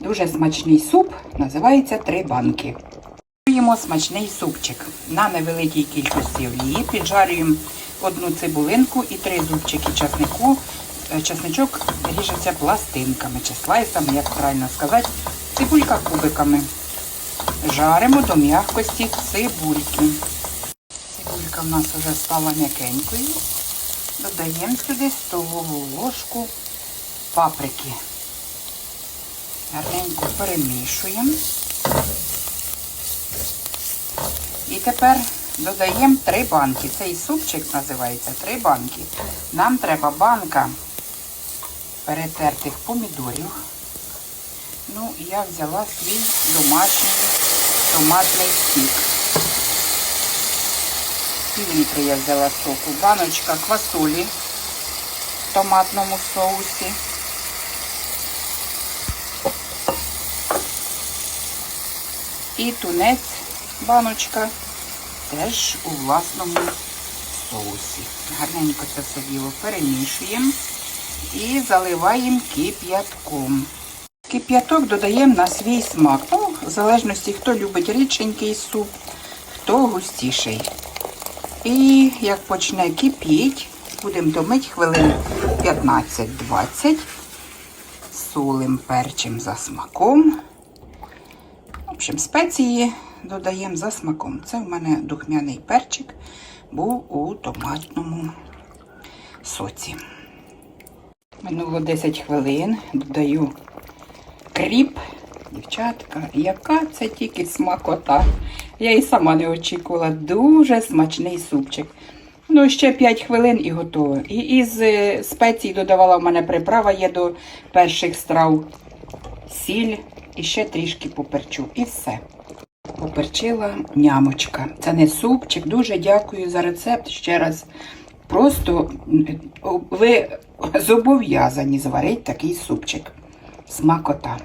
Дуже смачний суп, називається три банки. Готуємо смачний супчик. На невеликій кількості олії піджарюємо одну цибулинку і три зубчики часнику. Е, Часничок ріжеться пластинками чи слайсами, як правильно сказати, цибулька кубиками. Жаримо до м'якості цибульки. Цибулька в нас вже стала м'якенькою. Додаємо сюди столову ложку паприки. Гарненько перемішуємо. І тепер додаємо три банки. Цей супчик називається три банки. Нам треба банка перетертих помідорів. Ну, я взяла свій домашній томатний сік. Пів літри я взяла соку. Баночка квасолі в томатному соусі. І тунець баночка теж у власному соусі. Гарненько це все діло перемішуємо і заливаємо кип'ятком. Кип'яток додаємо на свій смак. Ну, в залежності, хто любить рідшенький суп, хто густіший. І як почне кипіть, будемо томити хвилин 15-20. Солим перчим за смаком. Общем, спеції додаємо за смаком. Це в мене духмяний перчик був у томатному соці. Минуло 10 хвилин, додаю кріп. Дівчатка, яка це тільки смакота. Я і сама не очікувала. Дуже смачний супчик. Ну, ще 5 хвилин і готово. І із е, спецій додавала в мене приправа є до перших страв. Сіль і ще трішки поперчу. І все. Поперчила нямочка. Це не супчик. Дуже дякую за рецепт ще раз. Просто ви зобов'язані зварити такий супчик. Смакота.